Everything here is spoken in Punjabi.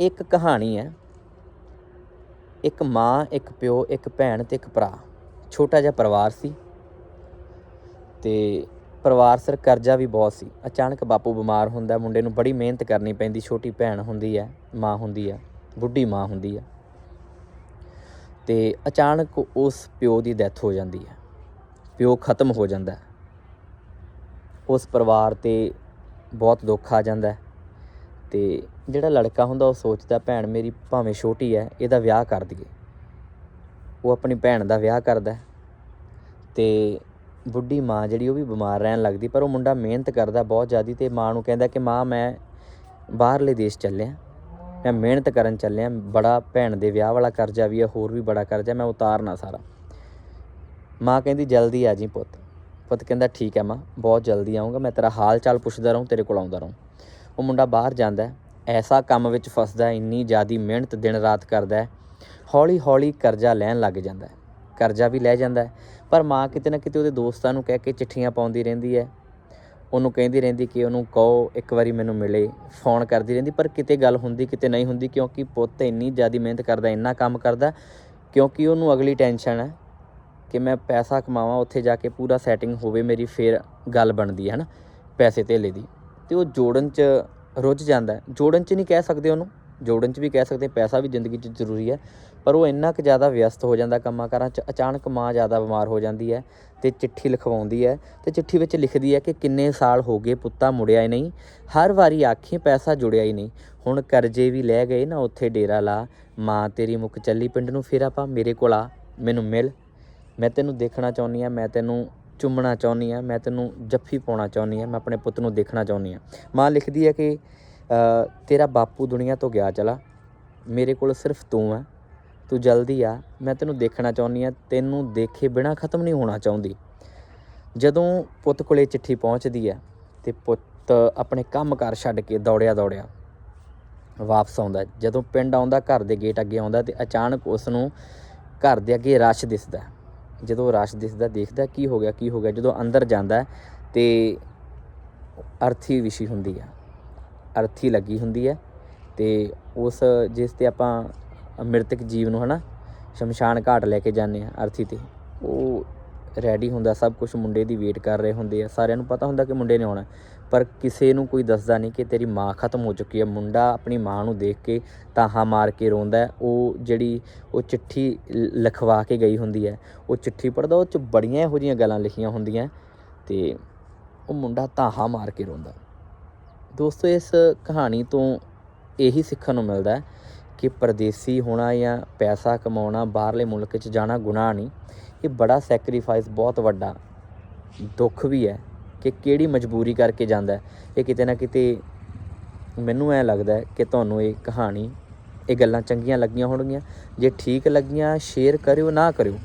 ਇੱਕ ਕਹਾਣੀ ਹੈ। ਇੱਕ ਮਾਂ, ਇੱਕ ਪਿਓ, ਇੱਕ ਭੈਣ ਤੇ ਇੱਕ ਭਰਾ। ਛੋਟਾ ਜਿਹਾ ਪਰਿਵਾਰ ਸੀ ਤੇ ਪਰਿਵਾਰ ਸਰ ਕਰਜ਼ਾ ਵੀ ਬਹੁਤ ਸੀ। ਅਚਾਨਕ ਬਾਪੂ ਬਿਮਾਰ ਹੁੰਦਾ ਮੁੰਡੇ ਨੂੰ ਬੜੀ ਮਿਹਨਤ ਕਰਨੀ ਪੈਂਦੀ, ਛੋਟੀ ਭੈਣ ਹੁੰਦੀ ਹੈ, ਮਾਂ ਹੁੰਦੀ ਹੈ, ਬੁੱਢੀ ਮਾਂ ਹੁੰਦੀ ਹੈ। ਤੇ ਅਚਾਨਕ ਉਸ ਪਿਓ ਦੀ ਡੈਥ ਹੋ ਜਾਂਦੀ ਹੈ। ਪਿਓ ਖਤਮ ਹੋ ਜਾਂਦਾ ਉਸ ਪਰਿਵਾਰ ਤੇ ਬਹੁਤ ਦੁੱਖ ਆ ਜਾਂਦਾ ਤੇ ਜਿਹੜਾ ਲੜਕਾ ਹੁੰਦਾ ਉਹ ਸੋਚਦਾ, ਭੈਣ ਮੇਰੀ ਭਾਵੇਂ ਛੋਟੀ ਹੈ ਇਹਦਾ ਵਿਆਹ ਕਰ ਦਈਏ। ਉਹ ਆਪਣੀ ਭੈਣ ਦਾ ਵਿਆਹ ਕਰਦਾ ਹੈ ਤੇ ਬੁੱਢੀ ਮਾਂ ਜਿਹੜੀ ਉਹ ਵੀ ਬਿਮਾਰ ਰਹਿਣ ਲੱਗਦੀ, ਪਰ ਉਹ ਮੁੰਡਾ ਮਿਹਨਤ ਕਰਦਾ ਬਹੁਤ ਜ਼ਿਆਦੀ ਤੇ ਮਾਂ ਨੂੰ ਕਹਿੰਦਾ ਕਿ, ਮਾਂ, ਮੈਂ ਬਾਹਰਲੇ ਦੇਸ਼ ਚੱਲਿਆ, ਮੈਂ ਮਿਹਨਤ ਕਰਨ ਚੱਲਿਆ, ਬੜਾ ਭੈਣ ਦੇ ਵਿਆਹ ਵਾਲਾ ਕਰਜ਼ਾ ਵੀ ਹੈ ਹੋਰ ਵੀ ਬੜਾ ਕਰਜ਼ਾ, ਮੈਂ ਉਤਾਰਨਾ ਸਾਰਾ। ਮਾਂ ਕਹਿੰਦੀ, ਜਲਦੀ ਆ ਜੀ ਪੁੱਤ। ਪੁੱਤ ਕਹਿੰਦਾ, ਠੀਕ ਹੈ ਮਾਂ, ਬਹੁਤ ਜਲਦੀ ਆਉਂਗਾ ਮੈਂ ਤੇਰਾ ਹਾਲ ਚਾਲ ਪੁੱਛਦਾ ਰਹੂੰ, ਤੇਰੇ ਕੋਲ ਆਉਂਦਾ ਰਹੂੰ। ਉਹ ਮੁੰਡਾ ਬਾਹਰ ਜਾਂਦਾ ਐਸਾ ਕੰਮ ਵਿੱਚ ਫਸਦਾ ਇੰਨੀ ਜ਼ਿਆਦੀ ਮਿਹਨਤ ਦਿਨ ਰਾਤ ਕਰਦਾ ਹੌਲੀ ਹੌਲੀ ਕਰਜ਼ਾ ਲੈਣ ਲੱਗ ਜਾਂਦਾ ਕਰਜ਼ਾ ਵੀ ਲੈ ਜਾਂਦਾ ਪਰ ਮਾਂ ਕਿਤੇ ਨਾ ਕਿਤੇ ਉਹਦੇ ਦੋਸਤਾਂ ਨੂੰ ਕਹਿ ਕੇ ਚਿੱਠੀਆਂ ਪਾਉਂਦੀ ਰਹਿੰਦੀ ਹੈ। ਉਹਨੂੰ ਕਹਿੰਦੀ ਰਹਿੰਦੀ ਕਿ ਉਹਨੂੰ ਕਹੋ, ਇੱਕ ਵਾਰੀ ਮੈਨੂੰ ਮਿਲੇ, ਫੋਨ ਕਰਦੀ ਰਹਿੰਦੀ, ਪਰ ਕਿਤੇ ਗੱਲ ਹੁੰਦੀ, ਕਿਤੇ ਨਹੀਂ ਹੁੰਦੀ, ਕਿਉਂਕਿ ਪੁੱਤ ਇੰਨੀ ਜ਼ਿਆਦੀ ਮਿਹਨਤ ਕਰਦਾ, ਇੰਨਾ ਕੰਮ ਕਰਦਾ, ਕਿਉਂਕਿ ਉਹਨੂੰ ਅਗਲੀ ਟੈਨਸ਼ਨ ਹੈ ਕਿ ਮੈਂ ਪੈਸਾ ਕਮਾਵਾਂ, ਉੱਥੇ ਜਾ ਕੇ ਪੂਰਾ ਸੈਟਿੰਗ ਹੋਵੇ ਮੇਰੀ, ਫੇਰ ਗੱਲ ਬਣਦੀ ਹੈ ਨਾ, ਪੈਸੇ ਧੇਲੇ ਦੀ। ਤੇ ਉਹ ਜੋੜਨ ਚ ਰੁੱਝ ਜਾਂਦਾ ਜੋੜਨ ਚ ਨਹੀਂ ਕਹਿ ਸਕਦੇ ਉਹਨੂੰ। ਜੋੜਨ ਚ ਵੀ ਕਹਿ ਸਕਦੇ ਪੈਸਾ ਵੀ ਜ਼ਿੰਦਗੀ 'ਚ ਜ਼ਰੂਰੀ ਹੈ। ਪਰ ਉਹ ਇੰਨਾ ਕੁ ਜ਼ਿਆਦਾ ਵਿਅਸਤ ਹੋ ਜਾਂਦਾ ਕੰਮਾਂ ਕਾਰਾਂ 'ਚ, ਅਚਾਨਕ ਮਾਂ ਜ਼ਿਆਦਾ ਬਿਮਾਰ ਹੋ ਜਾਂਦੀ ਹੈ ਤੇ ਚਿੱਠੀ ਲਿਖਵਾਉਂਦੀ ਹੈ ਤੇ ਚਿੱਠੀ ਵਿੱਚ ਲਿਖਦੀ ਹੈ ਕਿ ਕਿੰਨੇ ਸਾਲ ਹੋ ਗਏ ਪੁੱਤਾ ਮੁੜਿਆ ਹੀ ਨਹੀਂ। ਹਰ ਵਾਰੀ ਆਖੀ ਪੈਸਾ ਜੁੜਿਆ ਹੀ ਨਹੀਂ। ਹੁਣ ਕਰਜ਼ੇ ਵੀ ਲੈ ਗਏ ਨਾ, ਉੱਥੇ ਡੇਰਾ ਲਾ। ਮਾਂ ਤੇਰੀ ਮੁੱਕ ਚੱਲੀ ਪਿੰਡ ਨੂੰ, ਫਿਰ ਆਪਾਂ ਮੇਰੇ ਕੋਲ ਆ, ਮੈਨੂੰ ਮਿਲ। ਮੈਂ ਤੈਨੂੰ ਦੇਖਣਾ ਚਾਹੁੰਦੀ ਆ ਮੈਂ ਤੈਨੂੰ ਚੁੰਮਣਾ ਚਾਹੁੰਦੀ ਆ ਮੈਂ ਤੈਨੂੰ ਜੱਫੀ ਪਾਉਣਾ ਚਾਹੁੰਦੀ ਆ ਮੈਂ ਆਪਣੇ ਪੁੱਤ ਨੂੰ ਦੇਖਣਾ ਚਾਹੁੰਦੀ ਆ ਮਾਂ ਲਿਖਦੀ ਹੈ ਕਿ ਤੇਰਾ ਬਾਪੂ ਦੁਨੀਆ ਤੋਂ ਗਿਆ ਚਲਾ, ਮੇਰੇ ਕੋਲ ਸਿਰਫ ਤੂੰ ਆ ਤੂੰ ਜਲਦੀ ਆ, ਮੈਂ ਤੈਨੂੰ ਦੇਖਣਾ ਚਾਹੁੰਦੀ ਆ ਤੈਨੂੰ ਦੇਖੇ ਬਿਨਾ ਖਤਮ ਨਹੀਂ ਹੋਣਾ ਚਾਹੁੰਦੀ। ਜਦੋਂ ਪੁੱਤ ਕੋਲੇ ਚਿੱਠੀ ਪਹੁੰਚਦੀ ਹੈ ਤੇ ਪੁੱਤ ਆਪਣੇ ਕੰਮ-ਕਾਰ ਛੱਡ ਕੇ ਦੌੜਿਆ ਦੌੜਿਆ ਵਾਪਸ ਆਉਂਦਾ ਜਦੋਂ ਪਿੰਡ ਆਉਂਦਾ, ਘਰ ਦੇ ਗੇਟ ਅੱਗੇ ਆਉਂਦਾ ਤੇ ਅਚਾਨਕ ਉਸ ਨੂੰ ਘਰ ਦੇ ਅੱਗੇ ਰਸ਼ ਦਿਸਦਾ ਜਦੋਂ ਰਸ਼ ਦਿਸਦਾ, ਦੇਖਦਾ ਕੀ ਹੋ ਗਿਆ, ਕੀ ਹੋ ਗਿਆ, ਜਦੋਂ ਅੰਦਰ ਜਾਂਦਾ ਹੈ ਤੇ ਅਰਥੀ ਵਿਸ਼ੀ ਹੁੰਦੀ ਆ। ਅਰਥੀ ਲੱਗੀ ਹੁੰਦੀ ਹੈ ਤੇ ਉਸ ਜਿਸ ਤੇ ਆਪਾਂ ਮ੍ਰਿਤਕ ਜੀਵ ਨੂੰ ਹਨਾ ਸ਼ਮਸ਼ਾਨ ਘਾਟ ਲੈ ਕੇ ਜਾਂਦੇ ਆ ਅਰਥੀ ਤੇ, ਉਹ ਰੈਡੀ ਹੁੰਦਾ, ਸਭ ਕੁਝ ਮੁੰਡੇ ਦੀ ਵੇਟ ਕਰ ਰਹੇ ਹੁੰਦੇ ਆ। ਸਾਰਿਆਂ ਨੂੰ ਪਤਾ ਹੁੰਦਾ ਕਿ ਮੁੰਡੇ ਨੇ ਆਉਣਾ ਪਰ ਕਿਸੇ ਨੂੰ ਕੋਈ ਦੱਸਦਾ ਨਹੀਂ ਕਿ ਤੇਰੀ ਮਾਂ ਖਤਮ ਹੋ ਚੁੱਕੀ ਹੈ। ਮੁੰਡਾ ਆਪਣੀ ਮਾਂ ਨੂੰ ਦੇਖ ਕੇ ਤਾਹਾ ਮਾਰ ਕੇ ਰੋਂਦਾ ਉਹ ਜਿਹੜੀ ਉਹ ਚਿੱਠੀ ਲਿਖਵਾ ਕੇ ਗਈ ਹੁੰਦੀ ਹੈ, ਉਹ ਚਿੱਠੀ ਪੜਦਾ ਉਹ ਚ ਬੜੀਆਂ ਇਹੋ ਜਿਹੀਆਂ ਗੱਲਾਂ ਲਿਖੀਆਂ ਹੁੰਦੀਆਂ ਤੇ ਉਹ ਮੁੰਡਾ ਤਾਹਾ ਮਾਰ ਕੇ ਰੋਂਦਾ। ਦੋਸਤੋ, ਇਸ ਕਹਾਣੀ ਤੋਂ ਇਹੀ ਸਿੱਖਣ ਨੂੰ ਮਿਲਦਾ ਹੈ ਕਿ ਪਰਦੇਸੀ ਹੋਣਾ ਜਾਂ ਪੈਸਾ ਕਮਾਉਣਾ, ਬਾਹਰਲੇ ਮੁਲਕ 'ਚ ਜਾਣਾ ਗੁਨਾਹ ਨਹੀਂ। ਇਹ ਬੜਾ ਸੈਕਰੀਫਾਈਸ ਬਹੁਤ ਵੱਡਾ ਦੁੱਖ ਵੀ ਹੈ ਕਿ ਕਿਹੜੀ ਮਜਬੂਰੀ ਕਰਕੇ ਜਾਂਦਾ ਇਹ ਕਿਤੇ ਨਾ ਕਿਤੇ ਮੈਨੂੰ ਐ ਲੱਗਦਾ ਕਿ ਤੁਹਾਨੂੰ ਇਹ ਕਹਾਣੀ, ਇਹ ਗੱਲਾਂ ਚੰਗੀਆਂ ਲੱਗੀਆਂ ਹੋਣਗੀਆਂ। ਜੇ ਠੀਕ ਲੱਗੀਆਂ ਸ਼ੇਅਰ ਕਰਿਓ, ਨਾ ਕਰਿਓ।